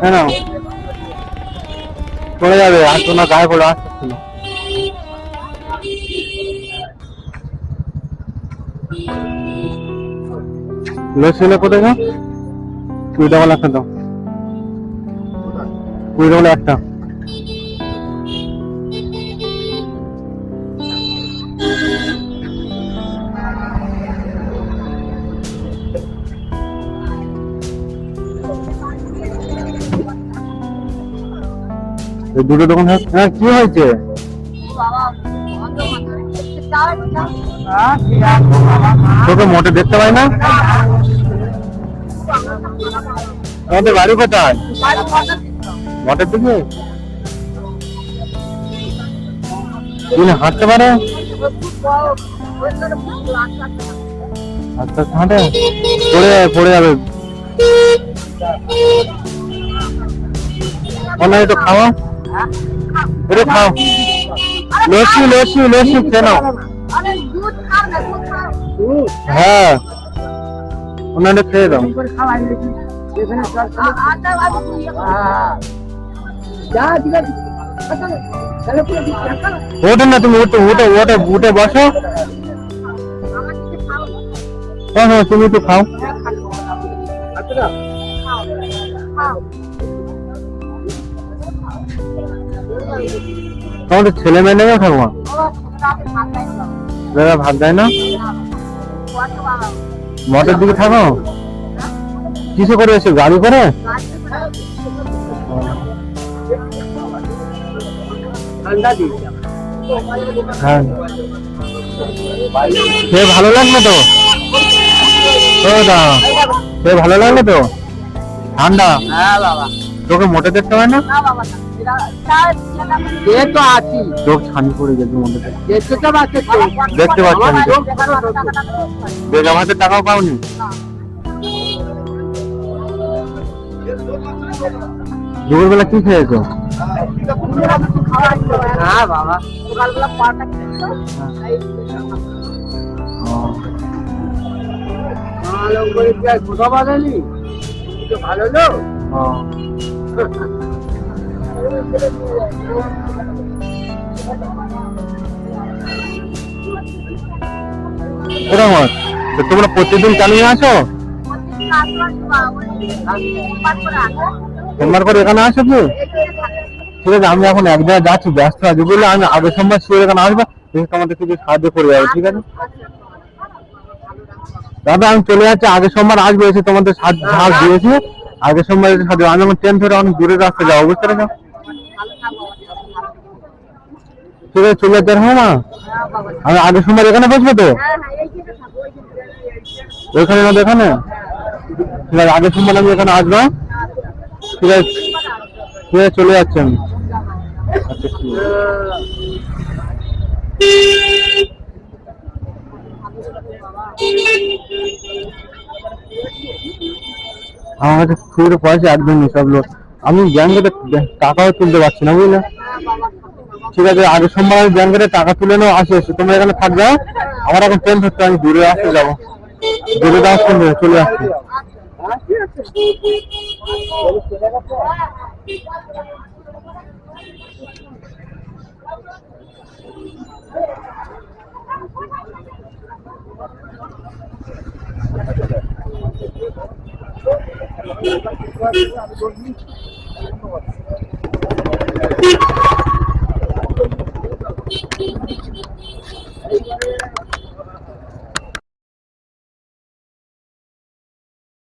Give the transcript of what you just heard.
কেন পড়ে যাবে, আর না গায়ে পড়ে আসতে না। লস্যি হলে কোথায় গো? কুড়ি টাকা একটা দাও। কুড়ি টাকা একটা। দুটো দোকান হ্যাঁ হ্যাঁ, কি হয়েছে? তোকে মোটে দেখতে পাই না? আমাদের বাড়ি কোথায়? মঠের দিকে? তিনি হাঁটতে পারে? আচ্ছা হাঁটে? পড়ে যাবে পড়ে যাবে। অন্য একটু খাওয়া? একটু খাও লস্যি লস্যি লস্যি কেন হ্যাঁ ওনারে খেয়ে দাও ওঠে না তুমি উঠে উঠে উঠে উঠে বসো হ্যাঁ হ্যাঁ তুমি একটু খাও তোমাদের ছেলে মেয়ে নেবে ঠাকুমা দাদা ভাত দেয় না? মঠের দিকে থাকো। কিসে করে এসে, গাড়ি করে? হ্যাঁ। সে ভালো লাগল তো? ও দা সে ভালো লাগল তো? ঠান্ডা? হ্যাঁ বাবা তোকে মোটে দেখতে হয় না? না এ তো আছি। চোখ ছানি পড়ে গেছে মোটে দেখতে। তো পাচ্ছি দেখতে পাচ্ছি আমি তো। বেগম টাকাও পাওনি। দুপুরবেলা কি খেয়েছো? হ্যাঁ বাবা। সকালবেলা পাটা ভালো করে লোক। তো তোমরা প্রতিদিন চালিয়ে আসো? সোমবার করে এখানে আসো কি ঠিক আছে, আমি এখন এক জায়গায় যাচ্ছি, ব্যস্ত আছি। বুঝলে আমি আগের সোমবার শিওর এখানে আসব তুমি তোমাদের কিছু সাহায্য করে যাবে ঠিক আছে? দাদা, আমি চলে যাচ্ছি আগের সোমবার আসব, এসে তোমাদের সাহায্য দিয়েছি। আগের সাহায্য আমি এখন ট্রেন ধরে অনেক দূরে রাস্তা যাব বুঝতে পেরেছ? ঠিক আছে, চলে যেতে হবে না আমি আগের সোমবার এখানে বসবো তো? ওইখানে না এখানে? ঠিক আছে আগের সোমবার আমি এখানে আসব হ্যাঁ? ঠিক আছে ঠিক আছে, চলে যাচ্ছি আমি। আচ্ছা ঠিক আছে। আমার কাছে খুচরো পয়সা একদম নেই, সব লোক। আমি ব্যাংকে টাকাও তুলতে পারছি না, বুঝলে? ঠিক আছে আগের সোমবার আমি ব্যাংকে টাকা তুলে নেওয়া আসে এসে তোমরা এখানে থাকবে হ্যাঁ? আমার এখন ট্রেন ধরতে, আমি দূরে আসতে যাব। দূরে যাওয়ার সঙ্গে চলে আসছি। Thank you.